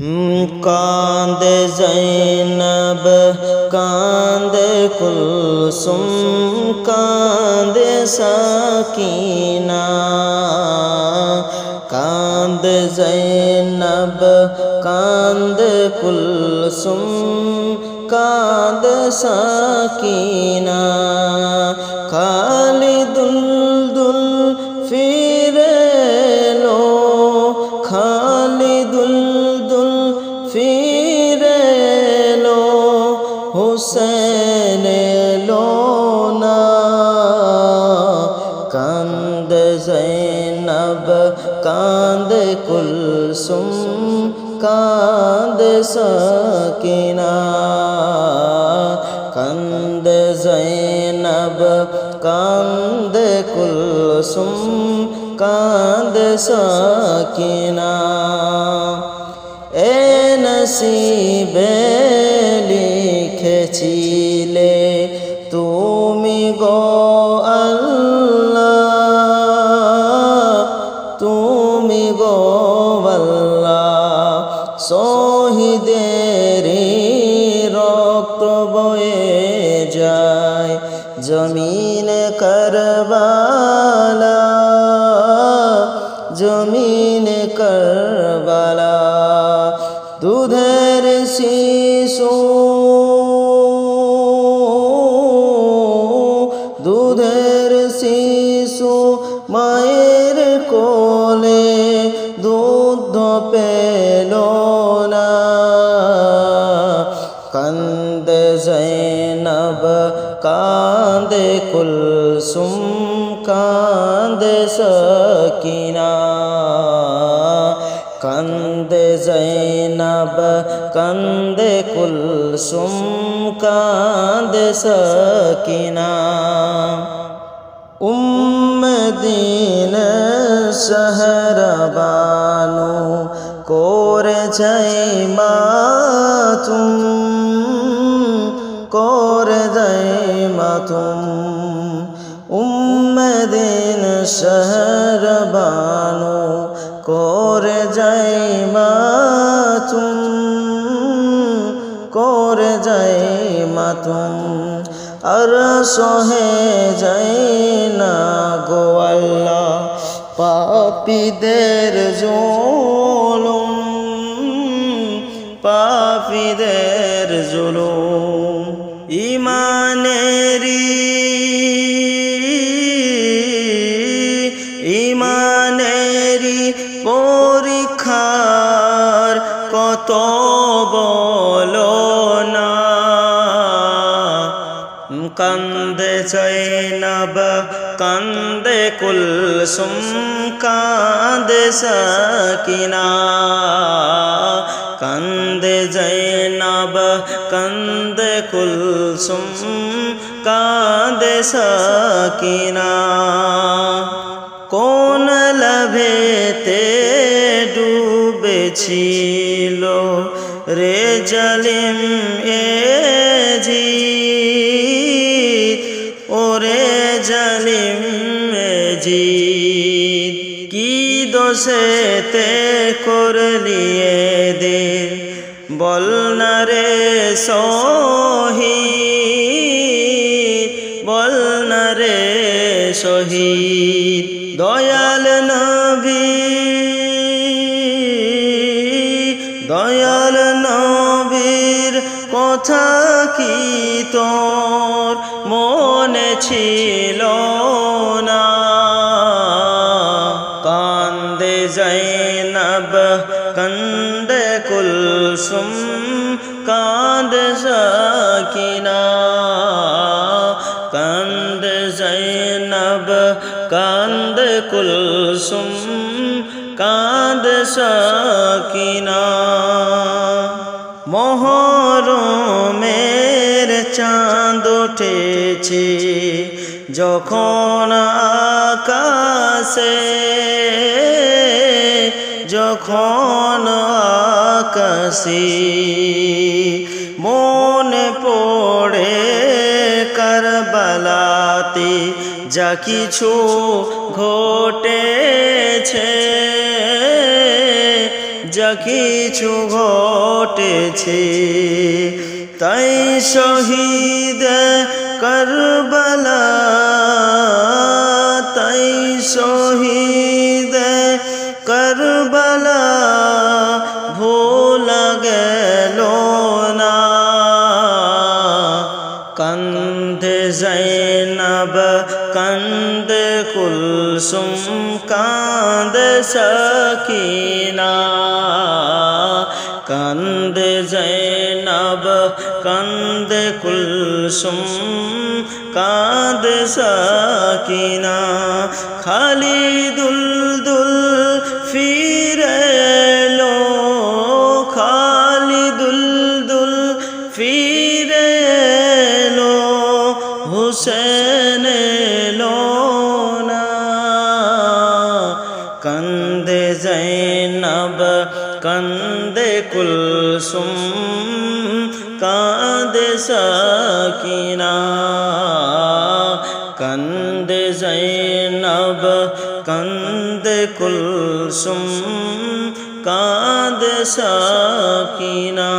কান্দে জৈনব কান্দে কুলসুম কান্দে সাকিনা কান্দে জৈনব কান্দে কুলসুম কান্দে সাকিনা খালি কান্দ কুলসুম কান্দ সকিনা। কান্দ জৈনব কান্দ কুলসুম কান্দ সকিনা। এ নসিবে লিখেছিলে তুমি গো আল্লাহ, তুমি গো আল্লাহ শহীদের রক্ত বয়ে যায় জমিন করবালা। কান্দে জৈনব কান্দে কুলসুম কান্দে সকিনা কান্দে জৈনব কান্দে কুলসুম কান্দে সকিনা উম্মদিন শহর বানু করে যাই মাতুম করে যাই মাতুম। উম্মদিন শহর বানু করে যাই মাতুম। করে যাই মাতুম। আর সহে যাই না গো আল্লাহ, পাপীদের জুলুম পাপীদের জুলুম। কত বলো না। কান্দে জৈনব কান্দে কুলসুম, কান্দে সকিনা। কান্দে জৈনব কান্দে কুলসুম, কান্দে সকিনা। কোন লভেতে ডুবেছিল রে জালিম এ জি ওরে জালিম এ জি কি দোষেতে করলিয়ে দে বল না রে সহি বল না রে শহীদ দয়াল নবী, দয়াল কথা কি তোর, মনে ছিল না। কান্দে জৈনব, কান্দে কুলসুম, কান্দ সকিনা। কান্দ জৈনব, কান্দ কুলসুম, কান্দ সকিনা। মহরমের চাঁদ উঠেছে, যখন আকাশে যখন আকাশে মনে পড়ে কারবালাতে, যা কিছু ঘটেছে, যা কিছু ঘটেছে তাই শহীদ করবলা, তাই শহীদ করবলা, ভোলা গেল না। কান্দে জৈনব, কান্দে কুলসুম, কান্দে সকিনা। কান্দে জৈনব কান্দে কুলসুম কান্দে সকিনা খালি দুল দুল ফিরে লো খালি দুল দুল ফিরে এলো, হুসেন এলো না। কান্দে জৈনব, কান্দে কুলসুম সকিনা কান্দে জৈনব কান্দে কুলসুম কান্দে সকিনা